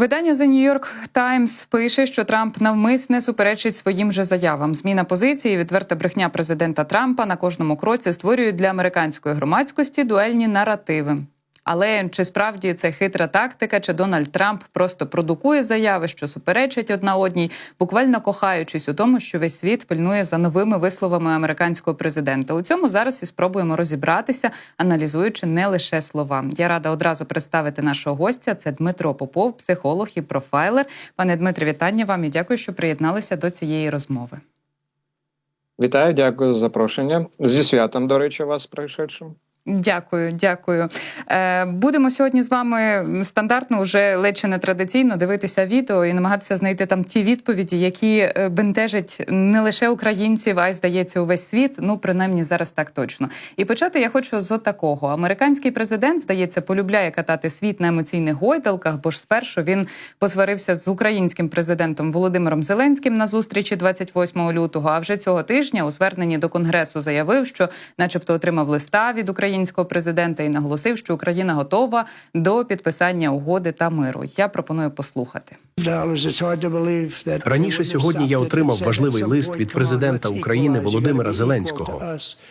Видання The New York Times пише, що Трамп навмисне суперечить своїм же заявам. Зміна позиції, відверта брехня президента Трампа на кожному кроці створюють для американської громадськості дуельні наративи. Але чи справді це хитра тактика, чи Дональд Трамп просто продукує заяви, що суперечать одна одній, буквально кохаючись у тому, що весь світ пильнує за новими висловами американського президента? У цьому зараз і спробуємо розібратися, аналізуючи не лише слова. Я рада одразу представити нашого гостя. Це Дмитро Попов, психолог і профайлер. Пане Дмитре, вітання вам і дякую, що приєдналися до цієї розмови. Вітаю, дякую за запрошення. Зі святом, до речі, вас прийшедшим. Дякую, дякую. Е, Будемо сьогодні з вами стандартно, вже ледь чи не традиційно дивитися відео і намагатися знайти там ті відповіді, які е, бентежать не лише українців, а й здається увесь світ. Ну принаймні зараз так точно. І почати я хочу з такого. Американський президент здається полюбляє катати світ на емоційних гойдалках, бо ж спершу він посварився з українським президентом Володимиром Зеленським на зустрічі 28 лютого. А вже цього тижня у зверненні до конгресу заявив, що, начебто, отримав листа від українського президента і наголосив, що Україна готова до підписання угоди та миру. Я пропоную послухати. Раніше сьогодні я отримав важливий лист від президента України Володимира Зеленського.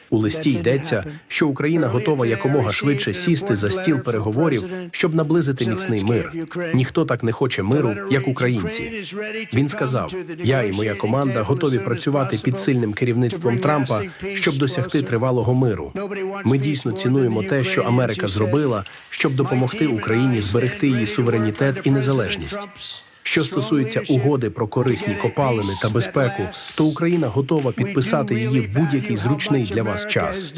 У листі йдеться, що Україна готова якомога швидше сісти за стіл переговорів, щоб наблизити міцний мир. Ніхто так не хоче миру, як українці. Він сказав: я і моя команда готові працювати під сильним керівництвом Трампа, щоб досягти тривалого миру. Ми дійсно цінуємо те, що Америка зробила, щоб допомогти Україні зберегти її суверенітет і незалежність. Що стосується угоди про корисні копалини та безпеку, то Україна готова підписати її в будь-який зручний для вас час.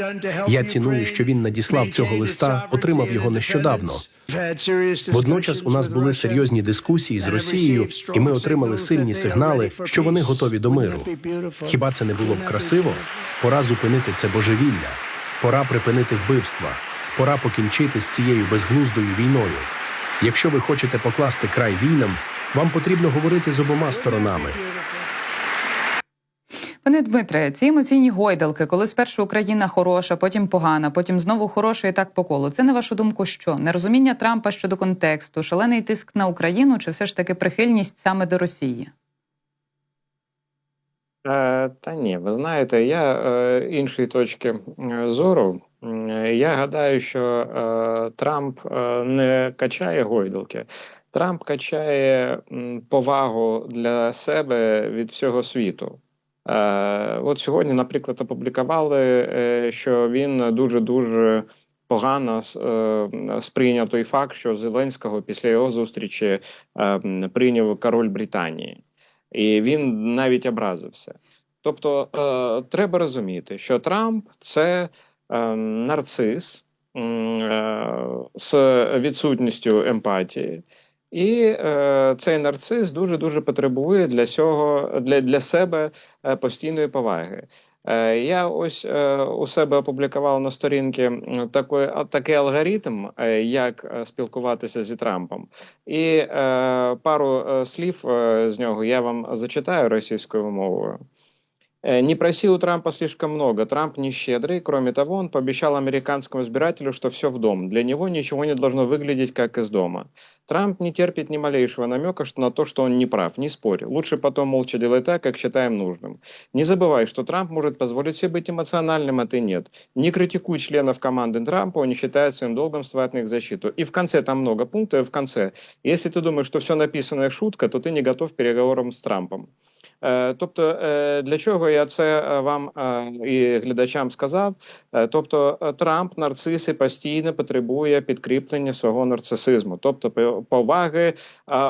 Я ціную, що він надіслав цього листа, отримав його нещодавно. Водночас у нас були серйозні дискусії з Росією, і ми отримали сильні сигнали, що вони готові до миру. Хіба це не було б красиво? Пора зупинити це божевілля, пора припинити вбивства, пора покінчити з цією безглуздою війною. Якщо ви хочете покласти край війнам, вам потрібно говорити з обома сторонами. Пане Дмитре, ці емоційні гойдалки, коли спершу Україна хороша, потім погана, потім знову хороша і так по колу. Це на вашу думку, що нерозуміння Трампа щодо контексту, шалений тиск на Україну, чи все ж таки прихильність саме до Росії? Е, Та ні, ви знаєте, я е, іншої точки е, зору. Я гадаю, що е, Трамп е, не качає гойдалки. Трамп качає повагу для себе від всього світу. Е, От сьогодні, наприклад, опублікували, е, що він дуже дуже погано е, сприйняв той факт, що Зеленського після його зустрічі прийняв король Британії, і він навіть образився. Тобто, треба розуміти, що Трамп це нарцис з відсутністю емпатії. І е, цей нарцис дуже дуже потребує для цього для, для себе е, постійної поваги. Е, я ось е, у себе опублікував на сторінці м, такий, такий алгоритм, е, як е, спілкуватися зі Трампом. І е, пару е, слів з нього я вам зачитаю російською мовою. Э, Не проси у Трампа слишком много. Трамп не щедрый. Кроме того, он пообещал американскому избирателю, что все в дом. Для него ничего не должно выглядеть как из дома. Трамп не терпит ни малейшего намека что- на то, что он не прав. Не спорь. Лучше потом молча делай так, как считаем нужным. Не забывай, что Трамп может позволить себе быть эмоциональным, а ты нет. Не критикуй членов команды Трампа, он не считает своим долгом вставать на их защиту. И в конце там много пунктов, и в конце. Если ты думаешь, что все написано шутка, то ты не готов к переговорам с Трампом. Е, Тобто, е, для чого я це е, вам і глядачам сказав? Тобто, Трамп нарцис і постійно потребує підкріплення свого нарцисизму, тобто поваги,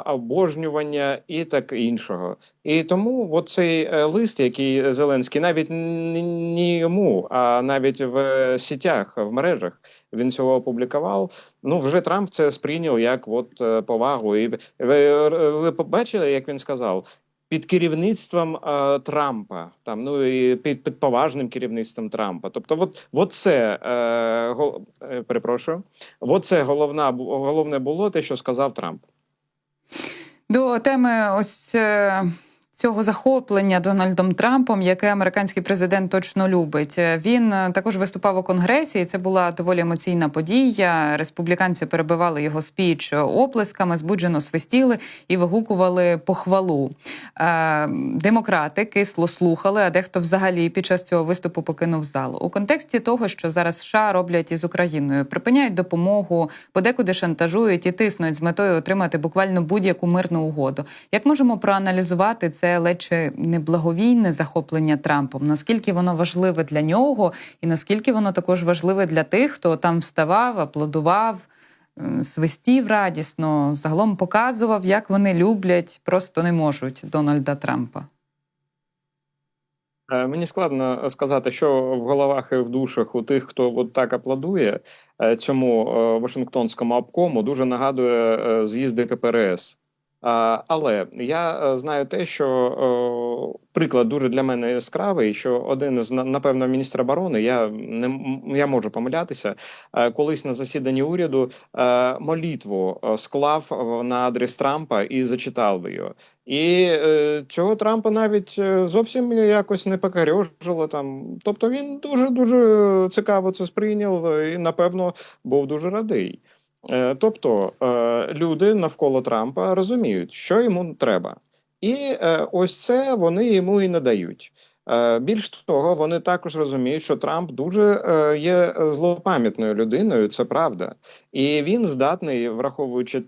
обожнювання і так іншого. І тому от цей лист, який Зеленський, навіть не йому, а навіть в сітях, в мережах. Він цього опублікував. Ну вже Трамп це сприйняв як от повагу. І ви, ви побачили, як він сказав? Під керівництвом е, Трампа, там ну і під, під поважним керівництвом Трампа. Тобто, от, от це е, гол, е, перепрошую, от це головна головне було те, що сказав Трамп. До теми ось е, цього захоплення Дональдом Трампом, яке американський президент точно любить. Він е, також виступав у конгресі, і це була доволі емоційна подія. Республіканці перебивали його спіч оплесками, збуджено свистіли і вигукували похвалу. Е, Демократи кисло слухали, а дехто взагалі під час цього виступу покинув залу. У контексті того, що зараз США роблять із Україною, припиняють допомогу, подекуди шантажують і тиснуть з метою отримати буквально будь-яку мирну угоду. Як можемо проаналізувати це ледь чи неблаговійне захоплення Трампом? Наскільки воно важливе для нього, і наскільки воно також важливе для тих, хто там вставав, аплодував, свистів радісно, загалом показував, як вони люблять, просто не можуть Дональда Трампа. Е, Мені складно сказати, що в головах і в душах у тих, хто от так аплодує е, цьому е, Вашингтонському обкому, дуже нагадує е, з'їзди КПРС. Але я е, знаю те, що приклад дуже для мене яскравий, що один з напевно міністр оборони, я не я можу помилятися, е, колись на засіданні уряду е, молитву е, склав на адрес Трампа і зачитав її. І цього Трампа навіть зовсім якось не покарьожило там. Тобто він дуже дуже цікаво це сприйняв і напевно був дуже радий. Е, тобто е, люди навколо Трампа розуміють, що йому треба, і е, ось це вони йому і надають. Е, Більш того, вони також розуміють, що Трамп дуже е, є злопам'ятною людиною, це правда, і він здатний, враховуючи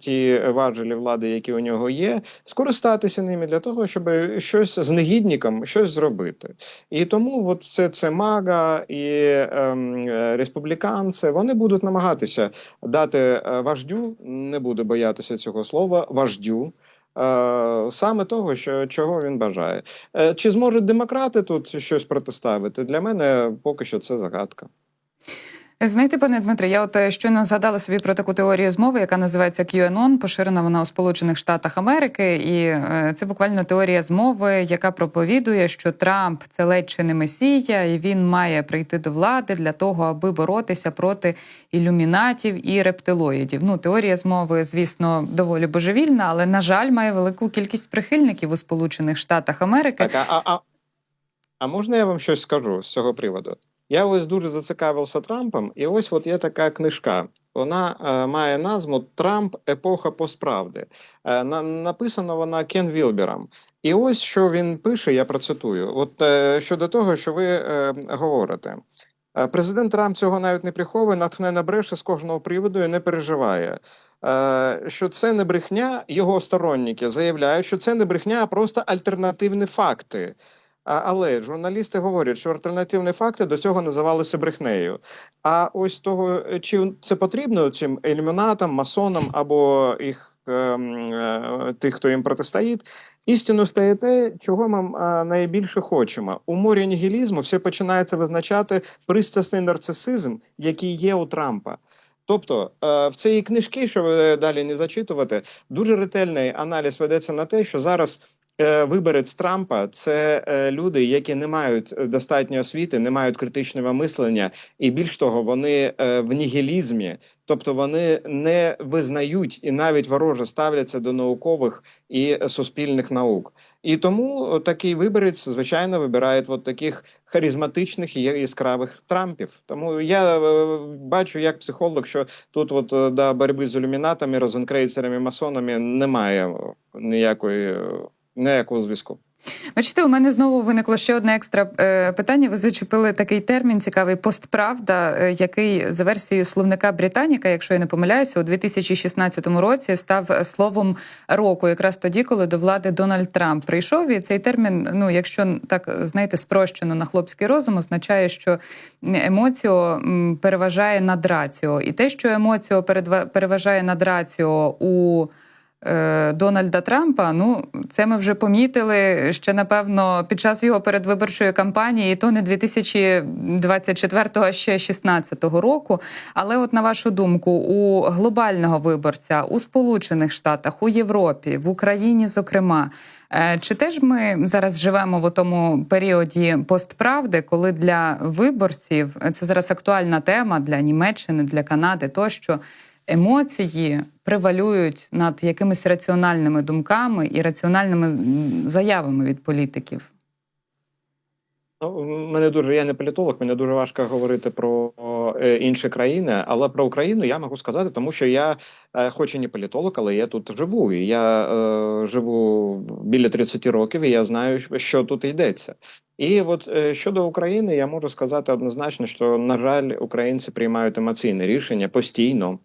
ті важелі влади, які у нього є, скористатися ними для того, щоб щось з негідником щось зробити. І тому от все це мага і ем, республіканці, вони будуть намагатися дати е, вождю, не буду боятися цього слова, вождю. Е, Саме того, що чого він бажає, Е, чи зможуть демократи тут щось протиставити? Для мене поки що це загадка. Знаєте, пане Дмитре, я от е, щойно згадала собі про таку теорію змови, яка називається QAnon, поширена вона у Сполучених Штатах Америки, і е, це буквально теорія змови, яка проповідує, що Трамп це ледь чи не месія, і він має прийти до влади для того, аби боротися проти ілюмінатів і рептилоїдів. Ну, теорія змови, звісно, доволі божевільна, але на жаль, має велику кількість прихильників у Сполучених Штатах Америки. Так, а, а, а можна я вам щось скажу з цього приводу? Я ось дуже зацікавився Трампом, і ось от є така книжка. Вона е, має назву Трамп Епоха постправди. Е, на, написана вона Кен Вілбером. І ось що він пише, я процитую: от е, щодо того, що ви е, говорите. Е, Президент Трамп цього навіть не приховує, натхненно бреше з кожного приводу і не переживає. Е, Що це не брехня, його сторонники заявляють, що це не брехня, а просто альтернативні факти. Але журналісти говорять, що альтернативні факти до цього називалися брехнею. А ось того, чи це потрібно цим ілюмінатам, масонам або їх ем, е, тих, хто їм протистоїть, істину стає те, чого ми е, найбільше хочемо. У морі нігілізму все починається визначати пристрасний нарцисизм, який є у Трампа. Тобто е, в цій книжці, що ви далі не зачитувати, дуже ретельний аналіз ведеться на те, що зараз виборець Трампа це е, люди, які не мають достатньо освіти, не мають критичного мислення, і більш того, вони е, в нігілізмі, тобто вони не визнають і навіть вороже ставляться до наукових і суспільних наук. І тому такий виборець, звичайно, вибирає от таких харизматичних і яскравих Трампів. Тому я е, бачу, як психолог, що тут, от е, до боротьби з ілюмінатами, розенкрейцерами, масонами немає ніякої е, ніякого зв'язку. Бачите, у мене знову виникло ще одне екстра е, питання. Ви зачепили такий термін цікавий постправда, е, який за версією словника Британіка, якщо я не помиляюся, у 2016 році став словом року, якраз тоді, коли до влади Дональд Трамп прийшов. І цей термін, ну якщо так знаєте, спрощено на хлопський розум, означає, що емоціо переважає над раціо. І те, що емоціо переважає над раціо у Дональда Трампа, ну це ми вже помітили ще напевно під час його передвиборчої кампанії, і то не 2024, а ще 2016 року. Але, от на вашу думку, у глобального виборця у Сполучених Штатах, у Європі, в Україні, зокрема. е, Чи теж ми зараз живемо в тому періоді постправди, коли для виборців це зараз актуальна тема для Німеччини, для Канади тощо емоції превалюють над якимись раціональними думками і раціональними заявами від політиків? Ну, мене дуже я не політолог, мене дуже важко говорити про е, інші країни, але про Україну я можу сказати, тому що я, е, хоч і не політолог, але я тут живу. І я е, живу біля 30 років, і я знаю, що тут йдеться. І от е, щодо України, я можу сказати однозначно, що на жаль, українці приймають емоційне рішення постійно,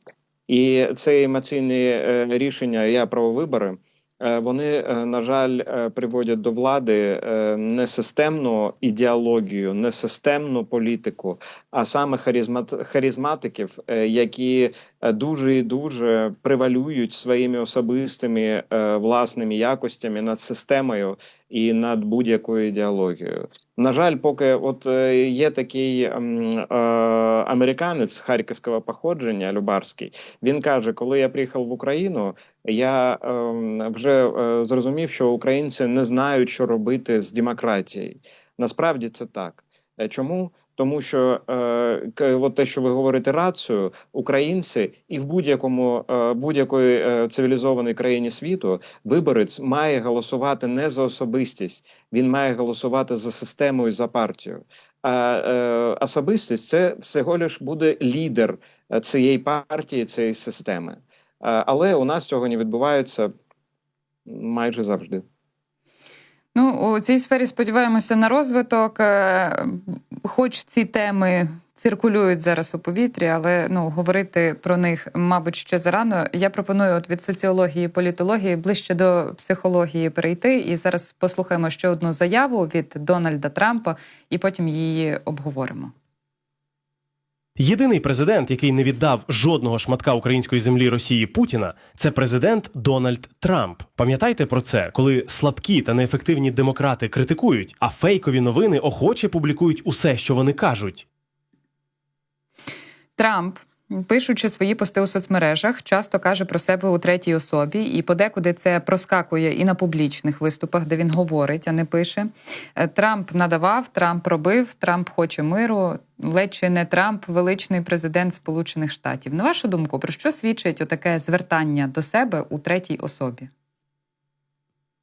і це емоційні е, рішення я про вибори. Е, Вони, е, на жаль, е, приводять до влади не системну ідеологію, не системну політику, а саме харизмат- харизматиків, які дуже і дуже превалюють своїми особистими власними якостями над системою і над будь-якою ідеологією. На жаль, поки от є такий е, американець харківського походження, Любарський, він каже, коли я приїхав в Україну, я ем, вже е, зрозумів, що українці не знають, що робити з демократією. Насправді це так. Е, Чому? Тому що е, от те, що ви говорите рацію, українці і в будь-якому е, будь-якої е, цивілізованій країні світу виборець має голосувати не за особистість, він має голосувати за систему і за партію. А е, особистість це всього лиш буде лідер е, цієї партії, цієї системи. Е, але у нас цього не відбувається майже завжди. Ну, у цій сфері сподіваємося на розвиток. Е, Хоч ці теми циркулюють зараз у повітрі, але ну говорити про них, мабуть, ще зарано. Я пропоную от від соціології, політології ближче до психології перейти. І зараз послухаємо ще одну заяву від Дональда Трампа, і потім її обговоримо. Єдиний президент, який не віддав жодного шматка української землі Росії Путіна, це президент Дональд Трамп. Пам'ятайте про це, коли слабкі та неефективні демократи критикують, а фейкові новини охоче публікують усе, що вони кажуть. Трамп, пишучи свої пости у соцмережах, часто каже про себе у третій особі, і подекуди це проскакує і на публічних виступах, де він говорить, а не пише. Е, Трамп надавав, Трамп робив, Трамп хоче миру. Ледь чи не Трамп, величний президент Сполучених Штатів. На вашу думку, про що свідчить отаке звертання до себе у третій особі?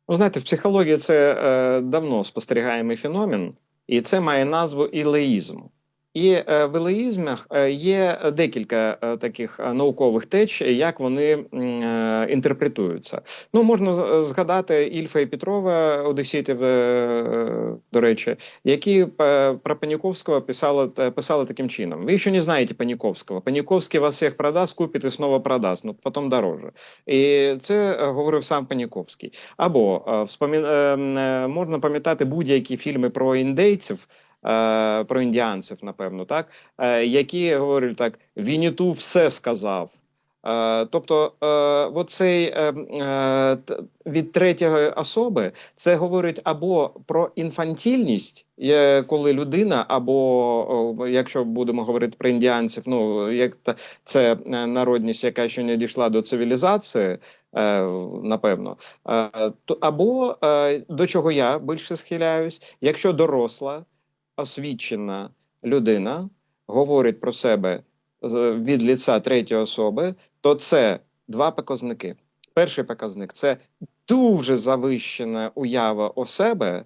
Ну, знаєте, в психології це е, давно спостерігаємий феномен, і це має назву ілеїзм. І е, в ілеїзмах е, є декілька е, таких наукових течій, як вони інтерпретуються. Ну, можна згадати Ільфа і Петрова, одесітів, до речі, які про Паніковського писали, писали таким чином. Ви ще не знаєте Паніковського. Паніковський вас всіх продасть, купить і знову продасть, ну потім дороже. І це говорив сам Паніковський. Або вспомін... можна пам'ятати будь-які фільми про індейців. Е, Про індіанців, напевно, так е, які говорять так: Вініту все сказав. Е, Тобто, оцей від третьої особи це говорить або про інфантільність, коли людина, або якщо будемо говорити про індіанців, ну як це народність, яка ще не дійшла до цивілізації, напевно, то або до чого я більше схиляюсь, якщо доросла, освічена людина говорить про себе від ліца третьої особи, то це два показники. Перший показник це дуже завищена уява о себе,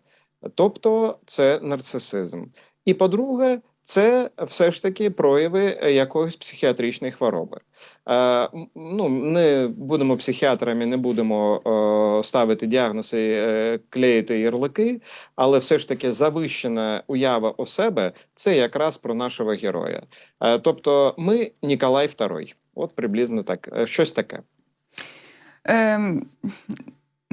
тобто це нарцисизм. І по-друге, це все ж таки прояви якоїсь психіатричної хвороби. Е, ну, не будемо психіатрами, не будемо е, ставити діагнози, е, клеїти ярлики, але все ж таки завищена уява о себе це якраз про нашого героя. Е, тобто, ми Ніколай II. От приблизно так, е, щось таке. Ем,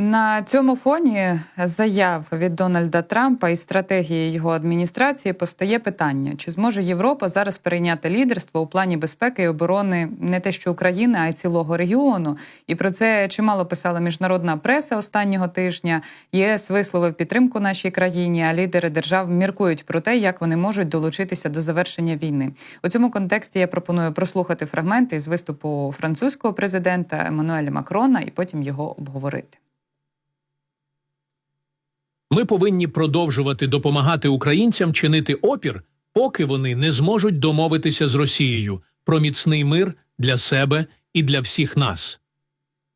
на цьому фоні заяв від Дональда Трампа і стратегії його адміністрації постає питання: чи зможе Європа зараз перейняти лідерство у плані безпеки і оборони не те, що України, а й цілого регіону? І про це чимало писала міжнародна преса останнього тижня. ЄС висловив підтримку нашій країні, а лідери держав міркують про те, як вони можуть долучитися до завершення війни. У цьому контексті я пропоную прослухати фрагменти з виступу французького президента Еммануеля Макрона і потім його обговорити. Ми повинні продовжувати допомагати українцям чинити опір, поки вони не зможуть домовитися з Росією про міцний мир для себе і для всіх нас.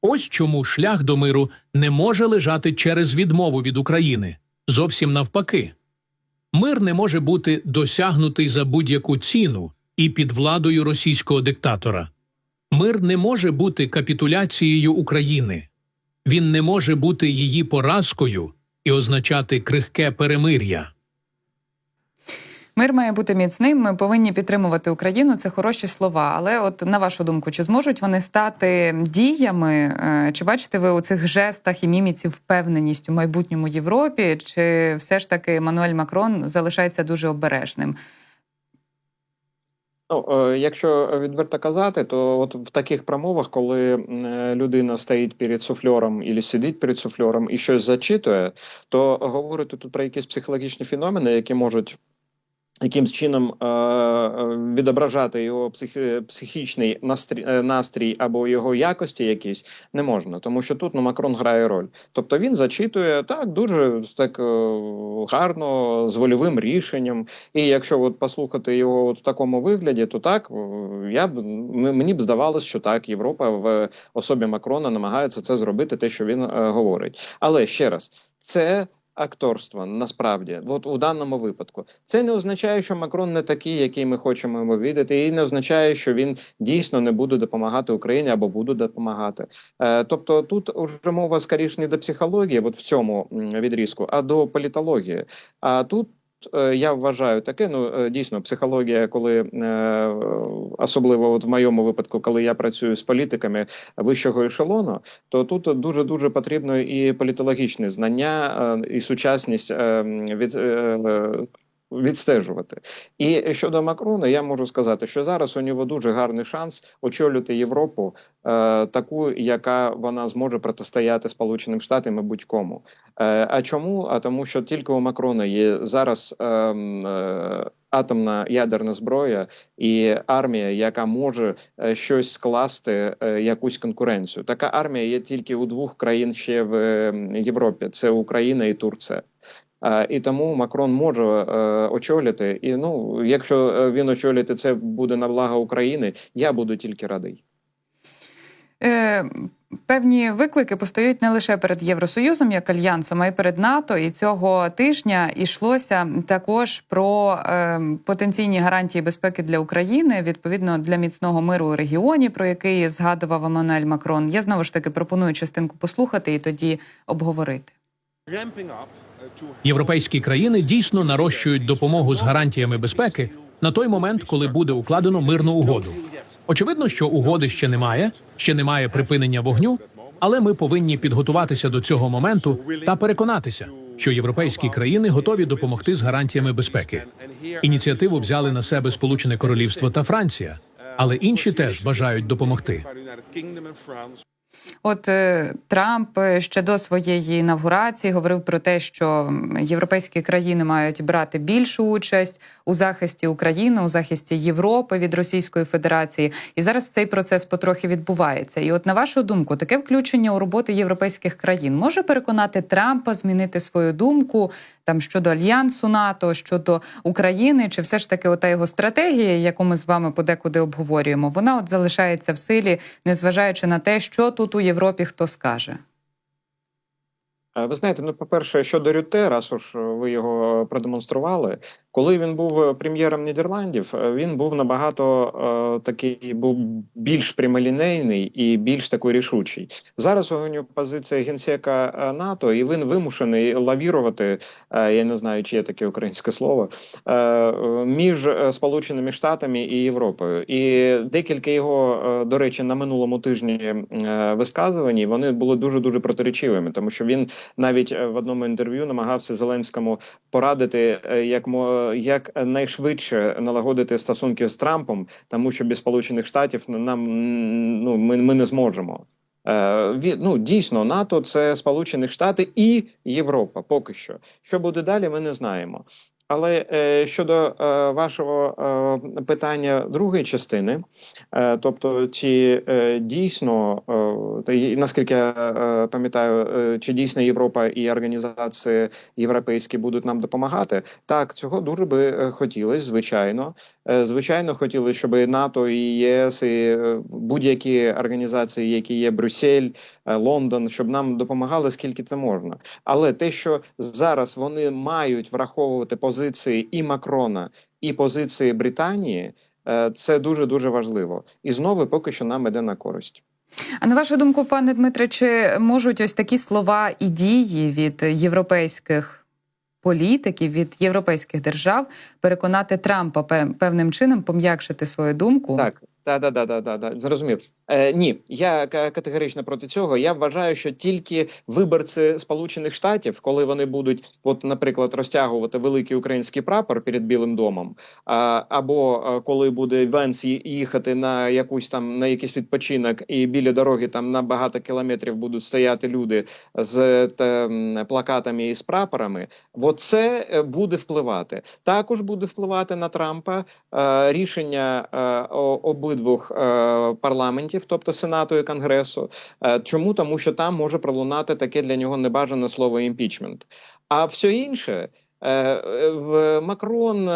Ось чому шлях до миру не може лежати через відмову від України. Зовсім навпаки. Мир не може бути досягнутий за будь-яку ціну і під владою російського диктатора. Мир не може бути капітуляцією України. Він не може бути її поразкою і означати крихке перемир'я. Мир має бути міцним. Ми повинні підтримувати Україну. Це хороші слова. Але, от на вашу думку, чи зможуть вони стати діями? Е, Чи бачите ви у цих жестах і міміці впевненість у майбутньому Європі? Чи все ж таки Мануель Макрон залишається дуже обережним? Ну, е, якщо відверто казати, то от в таких промовах, коли е, людина стоїть перед суфльором і сидить перед суфльором і щось зачитує, то говорити тут про якісь психологічні феномени, які можуть. Якимсь чином е, е, відображати його психі, психічний настрій, е, настрій або його якості якісь не можна, тому що тут ну, Макрон грає роль. Тобто він зачитує так дуже так е, гарно, з вольовим рішенням. І якщо от послухати його от в такому вигляді, то так я б мені б здавалось, що так Європа в особі Макрона намагається це зробити, те, що він е, говорить. Але ще раз, це. Акторство насправді, от у даному випадку, це не означає, що Макрон не такий, який ми хочемо його видати, і не означає, що він дійсно не буде допомагати Україні або буде допомагати. Е, тобто, тут вже мова скоріше не до психології, от в цьому відрізку, а до політології. А тут. Е, Я вважаю таке, ну е, дійсно, психологія, коли е, особливо от в моєму випадку, коли я працюю з політиками вищого ешелону, то тут дуже дуже потрібно і політологічне знання, і сучасність від. Відстежувати і щодо Макрона, я можу сказати, що зараз у нього дуже гарний шанс очолювати Європу, е, таку, яка вона зможе протистояти Сполученим Штатам і будь-кому. Е, а чому? А тому, що тільки у Макрона є зараз е, е, атомна ядерна зброя і армія, яка може е, щось скласти, е, якусь конкуренцію. Така армія є тільки у двох країн ще в е, Європі: це Україна і Турція. І тому Макрон може е, очолити. І ну, якщо е, він очолити це буде на благо України, я буду тільки радий. Е, Певні виклики постають не лише перед Євросоюзом як альянсом, а й перед НАТО. І цього тижня йшлося також про е, потенційні гарантії безпеки для України, відповідно для міцного миру у регіоні, про який згадував Еммануель Макрон. Я знову ж таки пропоную частинку послухати і тоді обговорити. Європейські країни дійсно нарощують допомогу з гарантіями безпеки на той момент, коли буде укладено мирну угоду. Очевидно, що угоди ще немає, ще немає припинення вогню, але ми повинні підготуватися до цього моменту та переконатися, що європейські країни готові допомогти з гарантіями безпеки. Ініціативу взяли на себе Сполучене Королівство та Франція, але інші теж бажають допомогти. От е, Трамп е, ще до своєї інавгурації говорив про те, що європейські країни мають брати більшу участь у захисті України, у захисті Європи від Російської Федерації. І зараз цей процес потрохи відбувається. І от на вашу думку, таке включення у роботи європейських країн може переконати Трампа змінити свою думку там щодо альянсу НАТО, щодо України, чи все ж таки ота його стратегія, яку ми з вами подекуди обговорюємо, вона от залишається в силі, незважаючи на те, що тут у Європі хто скаже. Ви знаєте, ну по-перше, щодо Рюте, раз уж ви його продемонстрували, коли він був прем'єром Нідерландів, е, він був набагато е, такий, був більш прямолінейний і більш такий рішучий. Зараз у нього позиція генсека е, НАТО, і він вимушений лавірувати. Е, я не знаю, чи є таке українське слово е, е, між е, Сполученими Штатами і Європою. І декілька його, е, до речі, на минулому тижні е, висказувань вони були дуже дуже протиречивими, тому що він навіть е, в одному інтерв'ю намагався Зеленському порадити, е, як мо як найшвидше налагодити стосунки з Трампом, тому що без Сполучених Штатів нам ну ми, ми не зможемо. від ну дійсно НАТО це Сполучені Штати і Європа. Поки що що буде далі, ми не знаємо. Але е, щодо е, вашого е, питання другої частини, е, тобто, чи е, дійсно, е, наскільки я е, пам'ятаю, е, чи дійсно Європа і організації європейські будуть нам допомагати? Так, цього дуже би е, хотілося, звичайно. Е, Звичайно, хотіли, щоб і НАТО, і ЄС, і е, будь-які організації, які є Брюссель, е, Лондон, щоб нам допомагали скільки це можна. Але те, що зараз вони мають враховувати позиції і Макрона, і позиції Британії, це дуже дуже важливо. І знову поки що нам іде на користь. А на вашу думку, пане Дмитре, чи можуть ось такі слова і дії від європейських політиків, від європейських держав переконати Трампа певним чином пом'якшити свою думку? Так, да, да, да, да, да. зрозумів. Е, ні, я категорично проти цього. Я вважаю, що тільки виборці Сполучених Штатів, коли вони будуть, от, наприклад, розтягувати великий український прапор перед Білим домом, а, або а, коли буде Венс їхати на якусь там на якийсь відпочинок, і біля дороги там на багато кілометрів будуть стояти люди з та, плакатами і з прапорами. От це е, буде впливати. Також буде впливати на Трампа е, рішення е, о- обидвох е, парламентів, тобто Сенату і Конгресу. Е, Чому? Тому що там може пролунати таке для нього небажане слово імпічмент. А все інше. е, Макрон,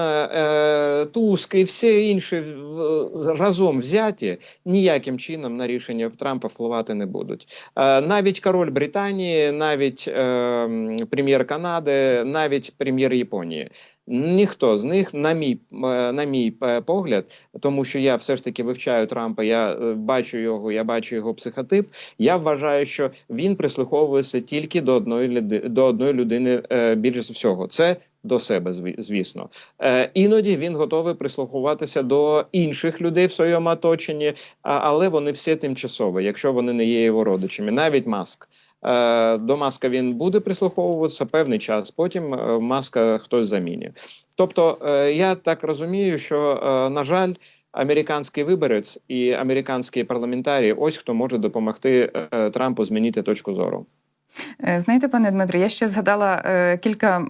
Туск і всі інші разом взяті ніяким чином на рішення Трампа впливати не будуть. Навіть король Британії, навіть е, прем'єр Канади, навіть прем'єр Японії. Ніхто з них, на мій е, на мій е, погляд, тому що я все ж таки вивчаю Трампа. Я е, бачу його, я бачу його психотип. Я вважаю, що він прислуховується тільки до одної до одної людини більше всього. Це до себе, зві- звісно. Іноді він готовий прислухуватися до інших людей в своєму оточенні, але вони всі тимчасові, якщо вони не є його родичами, навіть маск. Е, До маска він буде прислуховуватися певний час. Потім е, маска хтось замінює. Тобто, е, я так розумію, що на жаль. Американський виборець і американські парламентарі ось хто може допомогти Трампу змінити точку зору. Знаєте, пане Дмитре, я ще згадала кілька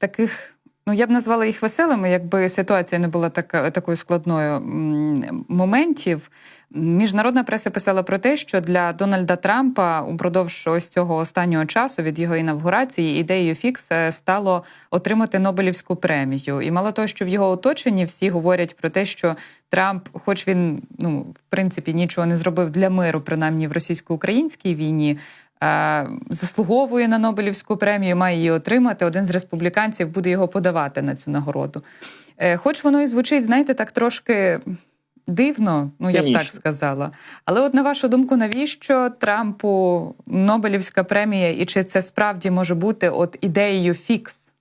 таких. Ну, я б назвала їх веселими, якби ситуація не була така такою складною моментів. Міжнародна преса писала про те, що для Дональда Трампа упродовж ось цього останнього часу від його інавгурації ідеєю фікс е, стало отримати Нобелівську премію. І мало того, що в його оточенні всі говорять про те, що Трамп, хоч він ну в принципі нічого не зробив для миру, принаймні в російсько-українській війні. е, Заслуговує на Нобелівську премію, має її отримати. Один з республіканців буде його подавати на цю нагороду. Е, Хоч воно і звучить, знаєте, так трошки дивно, ну я б так сказала. Але, от на вашу думку, навіщо Трампу Нобелівська премія, і чи це справді може бути от ідеєю фікс?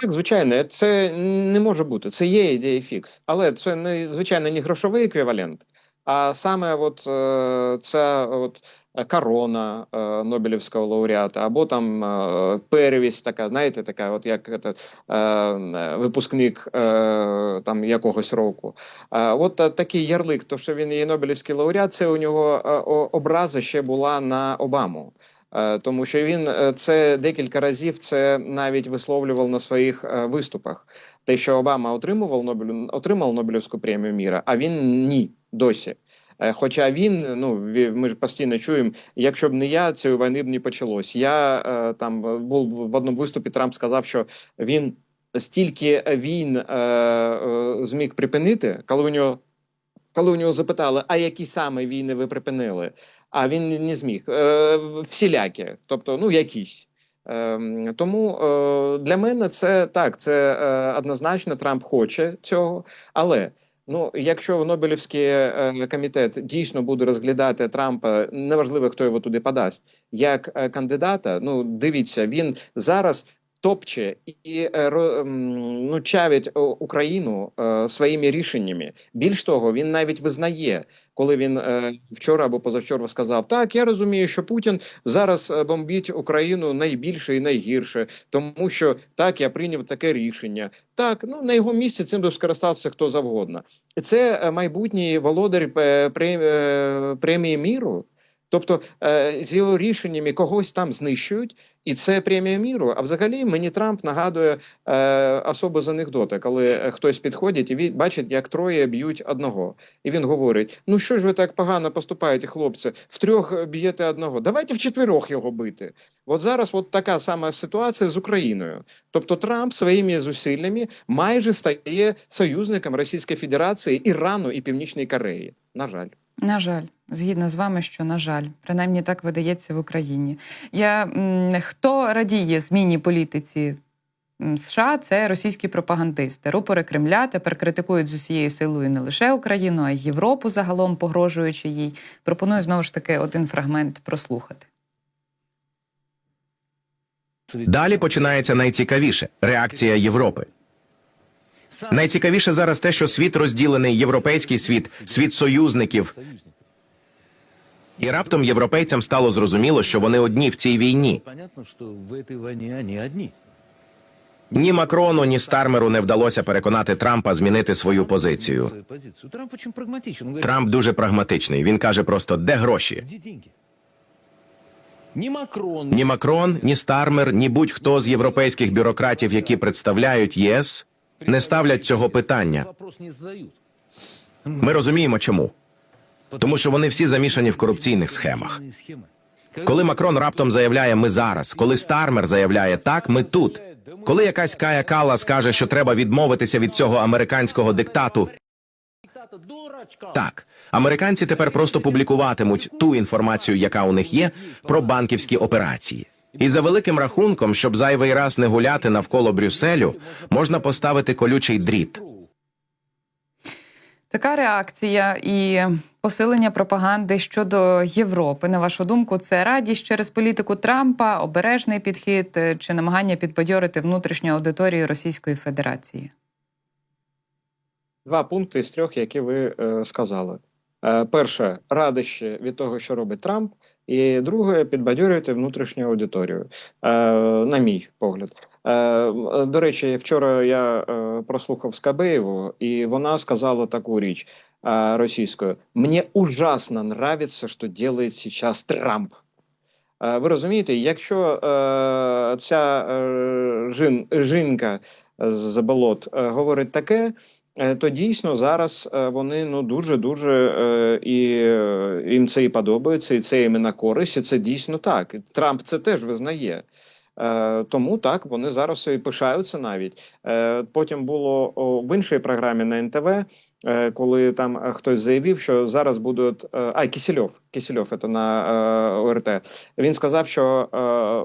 Так, звичайно, це не може бути. Це є ідея фікс, але це не звичайно не грошовий еквівалент, а саме от е, ця от корона е, Нобелівського лауреата, або там е, первість така, знаєте, така, от як е, випускник е, там якогось року. От е, такий ярлик, то що він є Нобелівський лауреат, це у нього е, образа ще була на Обаму. Е, Тому що він це декілька разів це навіть висловлював на своїх виступах. Те, що Обама отримував Нобелю, отримав Нобелівську премію міра, а він ні досі. Е, Хоча він, ну ми ж постійно чуємо, якщо б не я, цієї війни б не почалось. Я е, там був в одному виступі. Трамп сказав, що він стільки війн е, зміг припинити, коли у нього коли у нього запитали, а які саме війни ви припинили? А він не зміг. Е, всілякі, тобто, ну якісь. Тому для мене це так, це однозначно Трамп хоче цього. Але ну, якщо Нобелівський е, комітет дійсно буде розглядати Трампа, неважливо, хто його туди подасть, як е, кандидата, ну дивіться, він зараз. Топче і е, ну, чавить Україну е, своїми рішеннями. Більш того, він навіть визнає, коли він е, вчора або позавчора сказав: Так, я розумію, що Путін зараз е, бомбить Україну найбільше і найгірше, тому що так я прийняв таке рішення. Так, ну на його місці цим би скористався хто завгодно. Це е, майбутній володар е, прем- е, премії міру. Тобто е, з його рішеннями когось там знищують, і це премія міру. А взагалі мені Трамп нагадує е, особу з анекдота, коли е, хтось підходить і бачить, як троє б'ють одного. І він говорить: Ну що ж ви так погано поступаєте, хлопці? Втрьох б'єте одного. Давайте вчетверох його бити. От зараз от така сама ситуація з Україною. Тобто Трамп своїми зусиллями майже стає союзником Російської Федерації, Ірану і Північної Кореї. На жаль. На жаль, згідна з вами, що на жаль, принаймні так видається в Україні. Я хто радіє зміні політиці США, це російські пропагандисти. Рупори Кремля тепер критикують з усією силою не лише Україну, а й Європу загалом, погрожуючи їй. Пропоную знову ж таки один фрагмент прослухати. Далі починається найцікавіше реакція Європи. Найцікавіше зараз те, що світ розділений європейський світ, світ союзників. І раптом європейцям стало зрозуміло, що вони одні в цій війні. Ні Макрону, ні Стармеру не вдалося переконати Трампа змінити свою позицію. Трамп дуже прагматичний. Він каже просто: де гроші? Ні Макрон, ні Стармер, ні будь-хто з європейських бюрократів, які представляють ЄС, не ставлять цього питання. Ми розуміємо, чому. Тому що вони всі замішані в корупційних схемах. Коли Макрон раптом заявляє ми зараз, коли Стармер заявляє так, ми тут. Коли якась Кая Кала скаже, що треба відмовитися від цього американського диктату, так американці тепер просто публікуватимуть ту інформацію, яка у них є, про банківські операції. І за великим рахунком, щоб зайвий раз не гуляти навколо Брюсселю, можна поставити колючий дріт. Така реакція і посилення пропаганди щодо Європи. На вашу думку, це радість через політику Трампа, обережний підхід е, чи намагання підбадьорити внутрішню аудиторію Російської Федерації? Два пункти з трьох, які ви е, сказали. Е, перше, радище від того, що робить Трамп, і друге, підбадьорювати внутрішню аудиторію, е, на мій погляд. Е, до речі, вчора я е, прослухав Скабеєву, і вона сказала таку річ е, російською: Мені ужасно нравится, що робить зараз Трамп. Ви розумієте, якщо е, ця е, жін, жінка з болот е, говорить таке, е, то дійсно зараз е, вони ну дуже дуже е, і е, їм це і подобається, і це їм на користь. І це дійсно так. Трамп це теж визнає. Е, Тому так вони зараз і пишаються навіть. Е, Потім було в іншій програмі на НТВ, е, коли там е, хтось заявив, що зараз будуть е, а Кісельов, Кісельов, це на е, ОРТ. Він сказав, що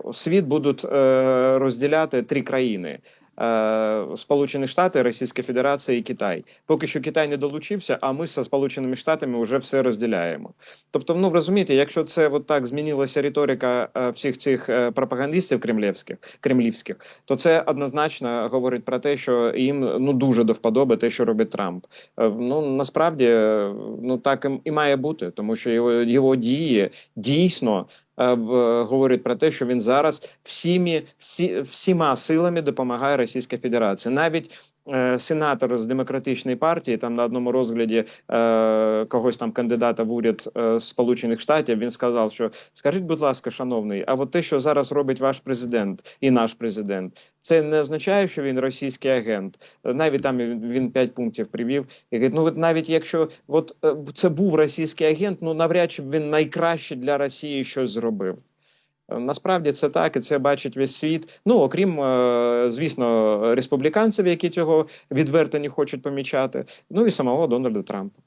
е, світ будуть е, розділяти три країни. Е, Сполучені Штати, Російська Федерація і Китай. Поки що Китай не долучився, а ми зі Сполученими Штатами вже все розділяємо. Тобто, ну розумієте, якщо це от так змінилася риторика е, всіх цих е, пропагандистів кремлівських, кремлівських, то це однозначно говорить про те, що їм ну дуже до вподоби те, що робить Трамп. Ну насправді ну так і має бути, тому що його, його дії дійсно е, в- говорять про те, що він зараз всіми всі, всіма силами допомагає Російській Федерації. Навіть е, сенатор з демократичної партії, там на одному розгляді е, когось там кандидата в уряд е, Сполучених Штатів, він сказав, що скажіть, будь ласка, шановний, а от те, що зараз робить ваш президент і наш президент, це не означає, що він російський агент. Навіть там він він п'ять пунктів привів. І говорить, ну от навіть якщо от е, це був російський агент, ну навряд чи він найкраще для Росії щось зробив. Насправді це так, і це бачить весь світ. Ну окрім, е, звісно, республіканців, які цього відверто не хочуть помічати. Ну і самого Дональда Трампа.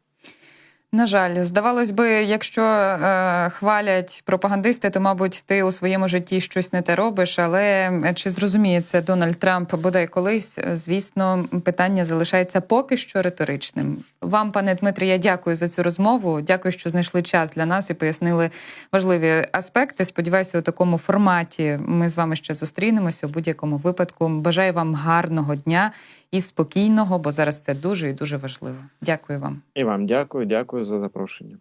На жаль, здавалось би, якщо е, хвалять пропагандисти, то мабуть ти у своєму житті щось не те робиш. Але чи зрозуміє це Дональд Трамп бодай колись? Звісно, питання залишається поки що риторичним. Вам, пане Дмитрі, я дякую за цю розмову. Дякую, що знайшли час для нас і пояснили важливі аспекти. Сподіваюся, у такому форматі ми з вами ще зустрінемося у будь-якому випадку. Бажаю вам гарного дня і спокійного, бо зараз це дуже і дуже важливо. Дякую вам. І вам дякую, дякую за запрошення.